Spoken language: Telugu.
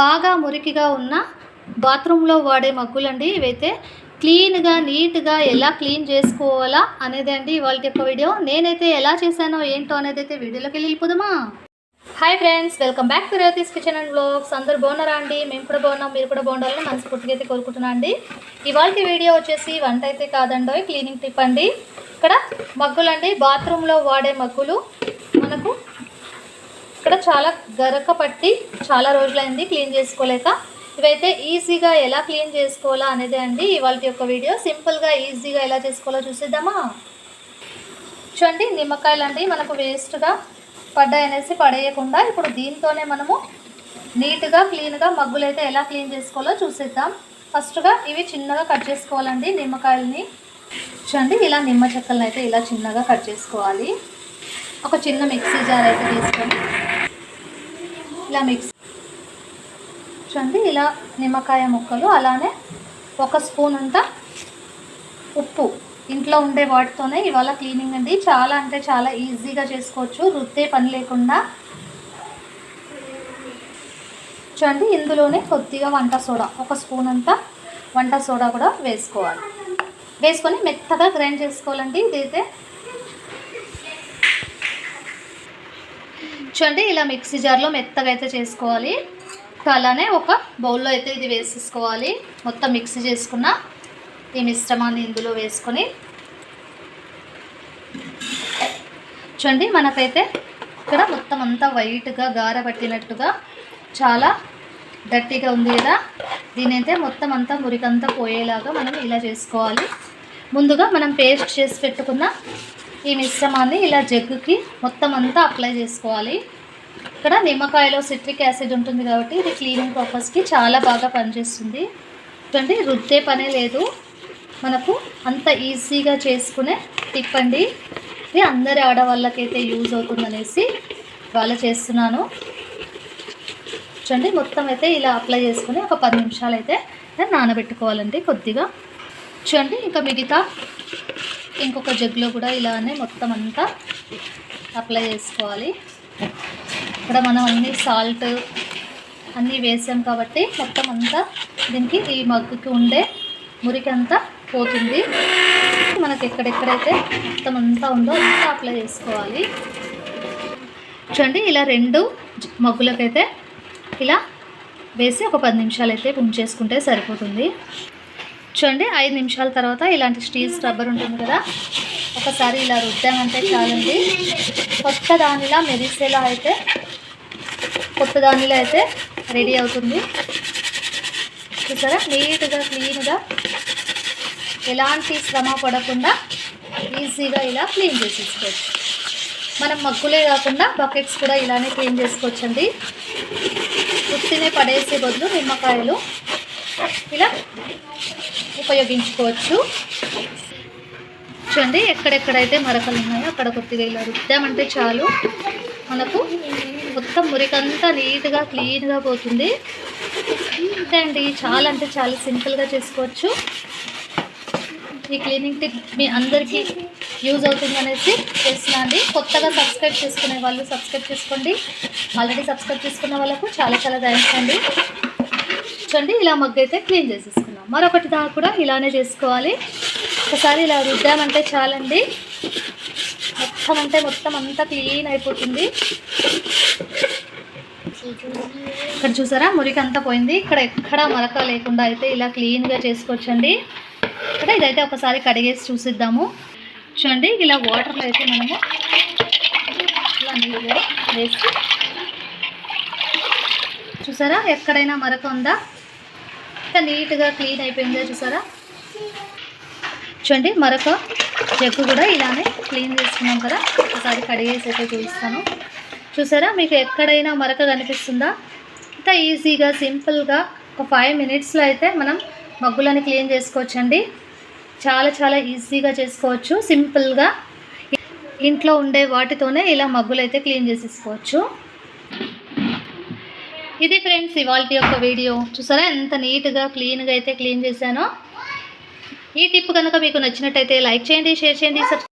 బాగా మురికిగా ఉన్న బాత్రూంలో వాడే మగ్గులండి. ఇవైతే క్లీన్గా నీట్గా ఎలా క్లీన్ చేసుకోవాలా అనేది అండి ఇవాళ యొక్క వీడియో. నేనైతే ఎలా చేశానో ఏంటో అనేది అయితే వీడియోలోకి వెళ్ళిపోదామా? Hi friends welcome back to Revathi's kitchen and blogs. అందరు బాగున్నారా అండి? మేము కూడా బాగున్నాం మీరు కూడా బాగుండాలని మనస్ఫూర్తిగా అయితే కోరుకుంటున్నా అండి. ఇవాళ వీడియో వచ్చేసి వంట అయితే కాదండో క్లీనింగ్ టిప్ అండి. ఇక్కడ మగ్గులండి బాత్రూంలో వాడే మగ్గులు మనకు ఇక్కడ చాలా గరక పట్టి చాలా రోజులైంది క్లీన్ చేసుకోలేక. ఇవైతే ఈజీగా ఎలా క్లీన్ చేసుకోవాలా అనేది అండి ఇవాళ యొక్క వీడియో. సింపుల్గా ఈజీగా ఎలా చేసుకోవాలో చూసేద్దామా? చూడండి నిమ్మకాయలు అండి మనకు వేస్ట్గా పడ్డాయి అనేసి పడేయకుండా ఇప్పుడు దీంతోనే మనము నీట్గా క్లీన్గా మగ్గులు అయితే ఎలా క్లీన్ చేసుకోవాలో చూసేద్దాం. ఫస్ట్గా ఇవి చిన్నగా కట్ చేసుకోవాలండి నిమ్మకాయలని. చూడండి ఇలా నిమ్మ చెక్కలను అయితే ఇలా చిన్నగా కట్ చేసుకోవాలి. ఒక చిన్న మిక్సీ జార్ అయితే తీసుకొని ఇలా మిక్స్ చూడండి ఇలా నిమ్మకాయ ముక్కలు అలానే ఒక స్పూన్ అంతా ఉప్పు ఇంట్లో ఉండే వాటితోనే ఇవాళ క్లీనింగ్ అండి. చాలా అంటే చాలా ఈజీగా చేసుకోవచ్చు రుద్దే పని లేకుండా. చూడండి ఇందులోనే కొద్దిగా వంట సోడా ఒక స్పూన్ అంతా వంట సోడా కూడా వేసుకోవాలి. వేసుకొని మెత్తగా గ్రైండ్ చేసుకోవాలండి. ఇదైతే చూడండి ఇలా మిక్సీ జార్లో మెత్తగా అయితే చేసుకోవాలి. అలానే ఒక బౌల్లో అయితే ఇది వేసేసుకోవాలి. మొత్తం మిక్సీ చేసుకున్న ఈ మిశ్రమాన్ని ఇందులో వేసుకొని. చూడండి మనకైతే ఇక్కడ మొత్తం అంతా వైట్గా గార పట్టినట్టుగా చాలా గట్టిగా ఉంది కదా. దీని అయితే మొత్తం అంతా మురికంతా పోయేలాగా మనం ఇలా చేసుకోవాలి. ముందుగా మనం పేస్ట్ చేసి పెట్టుకున్న ఈ మిశ్రమాన్ని ఇలా జగ్గుకి మొత్తం అంతా అప్లై చేసుకోవాలి. ఇక్కడ నిమ్మకాయలో సిట్రిక్ యాసిడ్ ఉంటుంది కాబట్టి ఇది క్లీనింగ్ పర్పస్కి చాలా బాగా పనిచేస్తుంది. చూడండి రుద్దే పనే లేదు. మనకు అంత ఈజీగా చేసుకునే టిప్ అండి. ఇది అందరి ఆడవాళ్ళకైతే యూజ్ అవుతుందనేసి వాళ్ళ చేస్తున్నాను. చూడండి మొత్తం అయితే ఇలా అప్లై చేసుకుని ఒక పది నిమిషాలు అయితే నానబెట్టుకోవాలండి కొద్దిగా. చూడండి ఇంకా మిగతా ఇంకొక జగ్లో కూడా ఇలానే మొత్తం అంతా అప్లై చేసుకోవాలి. ఇక్కడ మనం అన్ని సాల్ట్ అన్నీ వేసాం కాబట్టి మొత్తం అంతా దీనికి ఈ మగ్గుకి ఉండే మురికి అంతా పోతుంది. మనకి ఎక్కడెక్కడైతే మొత్తం అంతా ఉందో అంతా అప్లై చేసుకోవాలి. చూడండి ఇలా రెండు మగ్గులకైతే ఇలా వేసి ఒక పది నిమిషాలు అయితే ఉంచేసుకుంటే సరిపోతుంది. చూడండి ఐదు నిమిషాల తర్వాత ఇలాంటి స్టీల్ స్క్రబ్బర్ ఉంటుంది కదా ఒకసారి ఇలా రుద్దామంటే చాలండి. కొత్త దానిలా మెరిసేలా అయితే కొత్త దానిలో అయితే రెడీ అవుతుంది. చూసారా? నీట్గా క్లీన్గా ఎలాంటి శ్రమ పడకుండా ఈజీగా ఇలా క్లీన్ చేసేసుకోవచ్చు. మనం మగ్గులే కాకుండా బకెట్స్ కూడా ఇలానే క్లీన్ చేసుకోవచ్చండి. ఉత్తినే పడేసే బదులు నిమ్మకాయలు ఇలా ఉపయోగించుకోవచ్చు. చూడండి ఎక్కడెక్కడైతే మరకలు ఉన్నాయో అక్కడ కొద్దిగా ఇలా రుద్దామంటే చాలు. మనకు మొత్తం మురికంతా నీట్గా క్లీన్గా పోతుంది. అంతే అండి. చాలా అంటే చాలా సింపుల్గా చేసుకోవచ్చు. ఈ క్లీనింగ్ టిప్ మీ అందరికీ యూజ్ అవుతుంది అనేసి చేస్తున్నా అండి. కొత్తగా సబ్స్క్రైబ్ చేసుకునే వాళ్ళు సబ్స్క్రైబ్ చేసుకోండి. ఆల్రెడీ సబ్స్క్రైబ్ చేసుకున్న వాళ్ళకు చాలా చాలా థ్యాంక్స్ అండి. చూడండి ఇలా మగ్గైతే క్లీన్ చేసేసుకోండి మరొకటి దాకా కూడా ఇలానే చేసుకోవాలి. ఒకసారి ఇలా రుద్దామంటే చాలండి. మొత్తం అంటే మొత్తం అంతా క్లీన్ అయిపోతుంది. ఇక్కడ చూసారా? మురికి అంతా పోయింది. ఇక్కడ ఎక్కడ మరక లేకుండా అయితే ఇలా క్లీన్గా చేసుకోవచ్చండి. ఇక్కడ ఇదైతే ఒకసారి కడిగేసి చూసిద్దాము. చూడండి ఇలా వాటర్లో అయితే మనము ఇలా వేసి చూసారా? ఎక్కడైనా మరక ఉందా? ఎంత నీట్గా క్లీన్ అయిపోయిందో చూసారా? చూడండి మరొక జగ్గు కూడా ఇలానే క్లీన్ చేసుకున్నాం కదా. ఒకసారి కడిగేసి అయితే చూపిస్తాను. చూసారా మీకు ఎక్కడైనా మరక కనిపిస్తుందా? ఇంత ఈజీగా సింపుల్గా ఒక ఫైవ్ మినిట్స్లో అయితే మనం మగ్గులని క్లీన్ చేసుకోవచ్చండి. చాలా చాలా ఈజీగా చేసుకోవచ్చు. సింపుల్గా ఇంట్లో ఉండే వాటితోనే ఇలా మగ్గులు అయితే క్లీన్ చేసేసుకోవచ్చు. ఇది ఫ్రెండ్స్ ఇవాళ యొక్క వీడియో. చూసారా ఎంత నీట్గా క్లీన్గా అయితే క్లీన్ చేశానో. ఈ టిప్ కనుక మీకు నచ్చినట్టయితే లైక్ చేయండి షేర్ చేయండి సబ్స్క్రైబ్